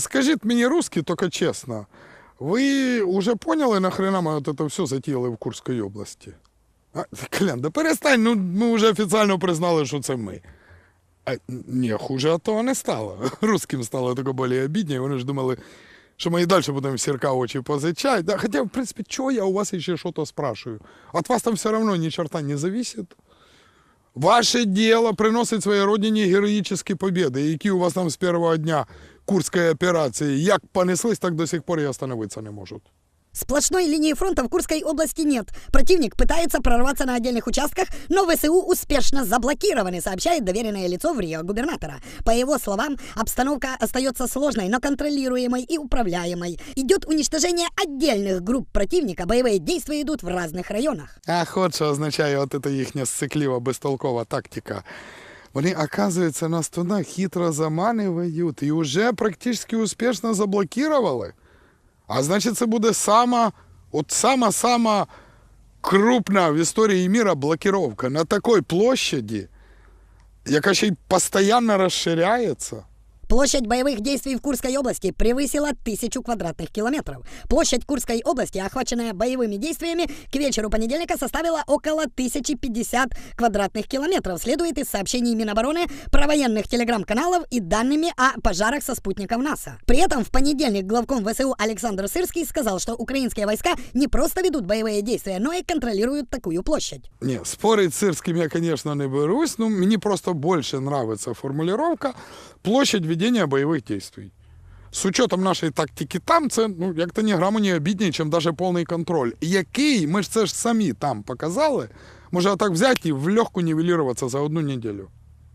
А скажіть мені, русські, тільки чесно, ви вже поняли, нахрена ми от це все затіяли в Курській області? А, Колян, да перестань, ну ми вже офіційно признали, що це ми. А, ні, хуже от того не стало. Русским стало тільки більш обідніше, вони ж думали, що ми і далі будемо сірка очі позичати. Да, хоча, в принципі, чого я у вас ще щось спрашиваю? От вас там все одно ні черта не зависит. Ваше дело приносить своїй родині героїчні побіди, які у вас там з першого дня Курської операції як понеслись, так до сих пор і остановитися не можуть. Сплошной линии фронта в Курской области нет. Противник пытается прорваться на отдельных участках, но ВСУ успешно заблокированы, сообщает доверенное лицо в Рио губернатора. По его словам, обстановка остается сложной, но контролируемой и управляемой. Идет уничтожение отдельных групп противника, боевые действия идут в разных районах. А от що означає от эта їхня сциклива, безтолкова тактика. Вони, оказується, нас туди хитро заманюють і вже практично успішно заблокували. А значить, це буде сама, от сама-сама крупна в історії міра блокировка на такій площаді, яка ще й постійно розширяється. Площадь боевых действий в Курской области превысила тысячу квадратных километров. Площадь Курской области, охваченная боевыми действиями, к вечеру понедельника составила около 1050 квадратных километров, следует из сообщений Минобороны, провоенных телеграм-каналов и данными о пожарах со спутников НАСА. При этом в понедельник главком ВСУ Александр Сырский сказал, что украинские войска не просто ведут боевые действия, но и контролируют такую площадь. Ні, спорить з Сирським я, звісно, не берусь. Ну, мені просто більше нравиться формулювання площадь ведення боевых действий. З учетом нашої тактики там, це ну, як-то ні граму не обідніше, ніж навіть повний контроль. Який, ми ж це ж самі там показали, може так взяти і в легку нівелюватися за одну неділю.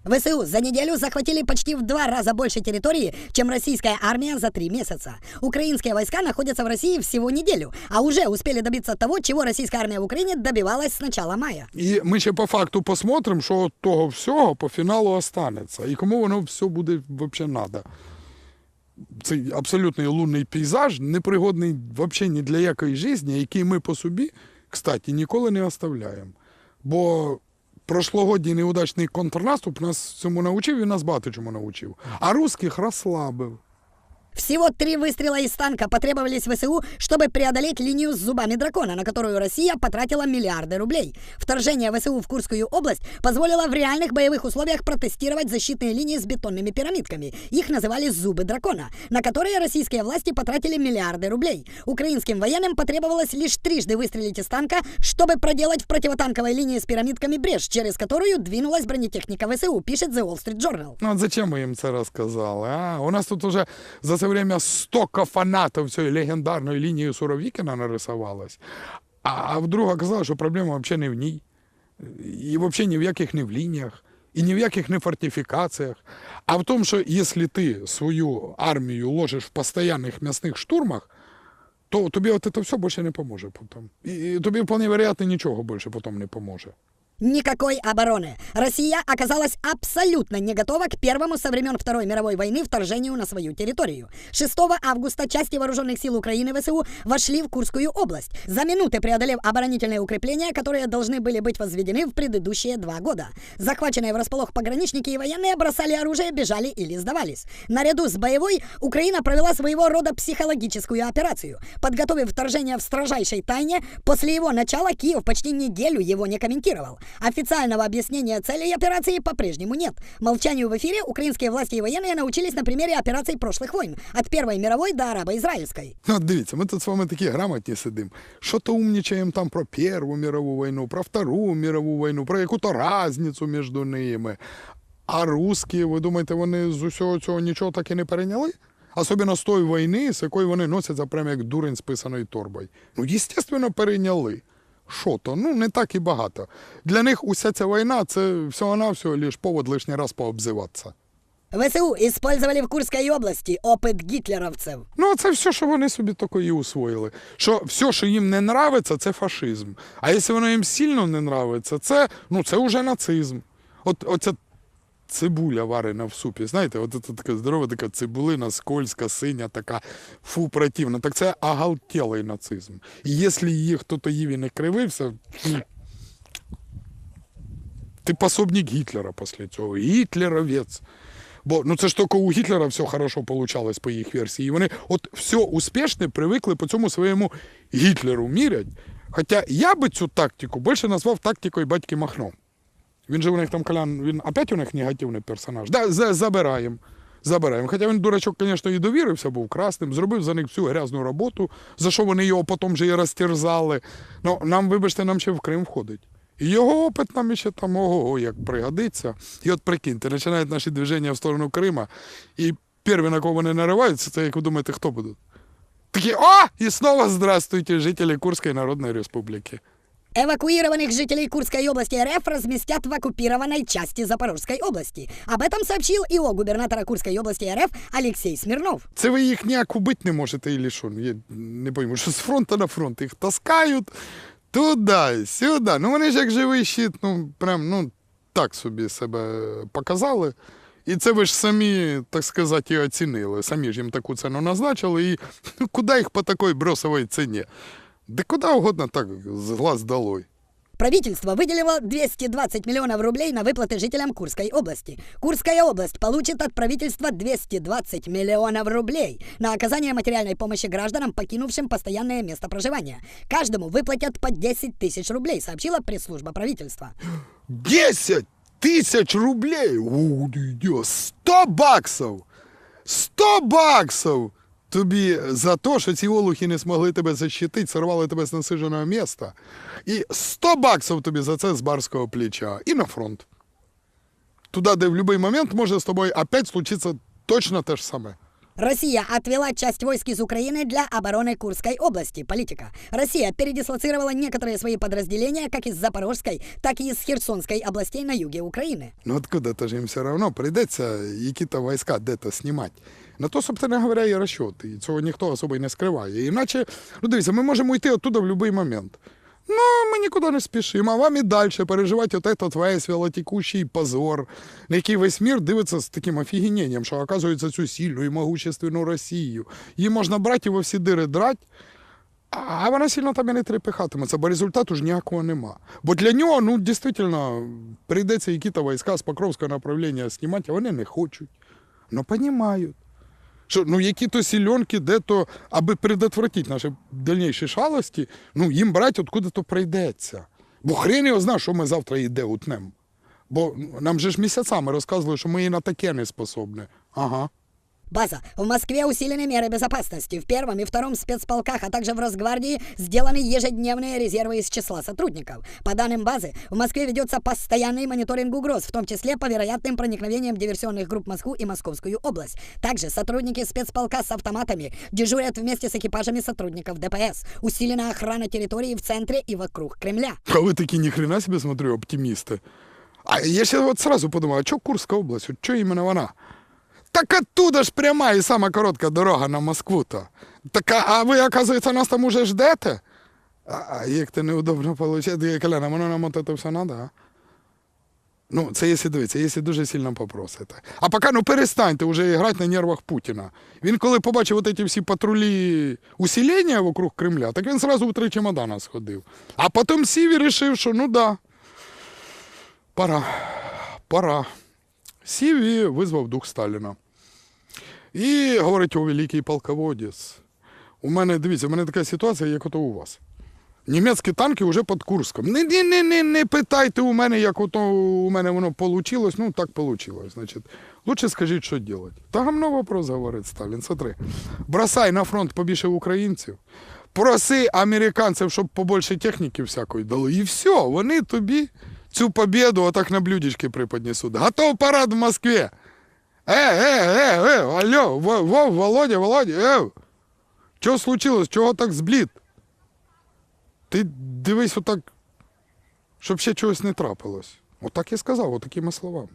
ВСУ за неделю захватили почти в два раза больше территории, чем российская армия за три месяца. Украинские войска находятся в России всего неделю, а уже успели добиться того, чего российская армия в Украине добивалась с начала мая. І ми ще по факту посмотримо, що от того всього по фіналу останеться. І кому воно все буде взагалі треба. Цей абсолютний лунний пейзаж, непригодний взагалі ні для якої житті, який ми по собі, кстати, ніколи не оставляємо. Бо прошлогодній неудачний контрнаступ нас цьому навчив і нас багато чому навчив. А русських розслабив. Всего три выстрела из танка потребовались ВСУ, чтобы преодолеть линию с зубами дракона, на которую Россия потратила миллиарды рублей. Вторжение ВСУ в Курскую область позволило в реальных боевых условиях протестировать защитные линии с бетонными пирамидками. Их называли «зубы дракона», на которые российские власти потратили миллиарды рублей. Украинским военным потребовалось лишь трижды выстрелить из танка, чтобы проделать в противотанковой линии с пирамидками брешь, через которую двинулась бронетехника ВСУ, пишет The Wall Street Journal. Ну, от зачем ми їм це розказали? А? У нас тут уже за це время столько фанатів цієї легендарної лінії Суровікіна нарисувалось. А, вдруг оказалось, що проблема взагалі не в ній. І взагалі ні в яких не в лініях, і ні в яких не фортифікаціях. А в тому, що якщо ти свою армію ложиш в постійних м'ясних штурмах, то тобі от це все більше не поможе потім. І тобі вполне вероятно нічого більше потім не поможе. Никакой обороны. Россия оказалась абсолютно не готова к первому со времен Второй мировой войны вторжению на свою территорию. 6 августа части вооруженных сил Украины ВСУ вошли в Курскую область, за минуты преодолев оборонительные укрепления, которые должны были быть возведены в предыдущие два года. Захваченные врасполох пограничники и военные бросали оружие, бежали или сдавались. Наряду с боевой Украина провела своего рода психологическую операцию. Подготовив вторжение в строжайшей тайне, после его начала Киев почти неделю его не комментировал. Официального объяснения целей операции по-прежнему нет. Молчанию в эфире украинские власти и военные научились на примере операций прошлых войн, от Первой мировой до арабо-израильской. Ну, от дивіться, ми тут з вами такі грамотні сидимо. Що то умнічаємо там про Першу мирову війну, про Втору мирову війну, про яку-то разницю між ними. А русські, ви думаєте, вони з усього цього нічого так і не перейняли? Особливо з тої війни, з якої вони носяться прямо як дурень з писаною торбою. Ну, естественно, перейняли. Що то? Ну, не так і багато. Для них уся ця війна це всього-навсього лише повод лишній раз пообзиватися. ВСУ использовали в Курській області опит гітлеровців. Ну, це все, що вони собі такої і усвоїли. Що все, що їм не нравиться, це фашизм. А якщо воно їм сильно не нравиться, це, ну, це вже нацизм. От, оця цибуля варена в супі. Знаєте, от це така здорова така цибулина, скользка, синя, така фу, противна. Так це оголтілий нацизм. І якщо її хтось їв і не кривився, ти пособник Гітлера після цього. Гітлеровець. Бо ну це ж тільки у Гітлера все хорошо получалось по їх версії. І вони от все успішне привикли по цьому своєму Гітлеру мірять. Хоча я би цю тактику більше назвав тактикою батьки Махно. Він же у них там Колян, він опять у них негативний персонаж. Да, за- забираємо. Забираємо. Хоча він, дурачок, звісно, і довірився, був красним, зробив за них всю грязну роботу, за що вони його потім же і розтерзали. Ну, нам, вибачте, нам ще в Крим входить. І його опит нам ще там ого, як пригодиться. І от прикиньте, починають наші движення в сторону Крима, і перві, на кого вони нариваються, це як ви думаєте, хто будуть? Такі, о! І знову здравствуйте, жителі Курської Народної Республіки. Эвакуированных жителей Курской области РФ разместят в оккупированной части Запорожской области. Об этом сообщил ИО губернатора Курской области РФ Алексей Смирнов. Це ви їх ніяк убити не можете, і що? Я не пойму, що з фронту на фронт їх таскають туди, сюди. Ну вони ж як живий щит, ну прям ну так собі себе показали. І це ви ж самі, так сказати, і оцінили. Самі ж їм таку ціну назначили, і ну, куди їх по такій бросовій ціні? Да куди угодно так, з глаз долой. Правительство выделило 220 миллионов рублей на выплаты жителям Курской области. Курская область получит от правительства 220 миллионов рублей на оказание материальной помощи гражданам, покинувшим постоянное место проживания. Каждому выплатят по 10 тысяч рублей, сообщила пресс-служба правительства. 10 тисяч рублей! У, дідьо, 100 баксів! 100 баксів! Тобі за те, що ці олухи не змогли тебе защитити, сорвали тебе з насиженого міста. І 100 баксів тобі за це з барського плеча. І на фронт. Туди, де в будь-який момент може з тобою опять случитися точно те ж саме. Россия отвела часть войск из Украины для обороны Курской области. Политика. Россия передислоцировала некоторые свои подразделения как из Запорожской, так и из Херсонской областей на юге Украины. Ну откуда-то ж їм все одно прийдеться які-то війська де-то знімати. На то, собственно говоря, і розчоти. І цього ніхто особо не скриває. Іначе, ну дивіться, ми можемо йти оттуда в будь-який момент. Ну, ми нікуди не спішимо, а вам і далі переживати от этот весь велотекущий позор, на який весь мір дивиться з таким офігененням, що оказується цю сильну і могущественну Росію. Її можна брати і во всі дири драть, а вона сильно там і не трепихатиметься, бо результату ж ніякого нема. Бо для нього, ну, дійсно, прийдеться якісь війська з Покровського направлення знімати, а вони не хочуть. Ну, понімають. Що, ну, які-то сільонки, де-то, аби предотвратити наші дальніші шалості, ну, їм брати откуда-то прийдеться. Бо хрен його знає, що ми завтра йде утнем. Бо ну, нам же ж місяцями розказували, що ми і на таке не способні. Ага. База. В Москве усилены меры безопасности. В первом и втором спецполках, а также в Росгвардии сделаны ежедневные резервы из числа сотрудников. По данным базы, в Москве ведется постоянный мониторинг угроз, в том числе по вероятным проникновениям диверсионных групп в Москву и Московскую область. Также сотрудники спецполка с автоматами дежурят вместе с экипажами сотрудников ДПС. Усилена охрана территории в центре и вокруг Кремля. А ви такі ніхрена себе смотрю, оптимісти. А я ще от сразу подумав, а чого Курська область? От чого іменно вона? Так оттуда ж пряма і сама коротка дорога на Москву-то. Так, а ви, оказується, нас там уже ждете? А, як це неудобно виходить, Коляна, воно нам от це все треба, а? Ну, це якщо дивіться, якщо дуже сильно попросите. А поки ну перестаньте вже грати на нервах Путіна. Він коли побачив ці всі патрулі усилення вокруг Кремля, так він сразу в три чемодана сходив. А потім сів і вирішив, що ну да, пора, пора. Сів і визвав дух Сталіна. І говорить, о великий полководець. У мене, дивіться, у мене така ситуація, як ото у вас. Німецькі танки вже під Курском. Не, не, не, не, не питайте у мене, як ото у мене воно вийшло. Ну, так вийшло. Значить, лучше скажіть, що робити. Та гамно вопрос, говорить Сталін. Смотри. Бросай на фронт побільше українців, проси американців, щоб побільше техніки всякої дали. І все, вони тобі цю побіду отак на блюдечки преподнесуть. Готов парад в Москві. Е, э, э, э, алло, Вов, Вов, Володя, Володя, э. Чого случилось? Чого так зблід? Ти дивись отак, щоб ще чогось не трапилось. Отак я сказав, отакими словами.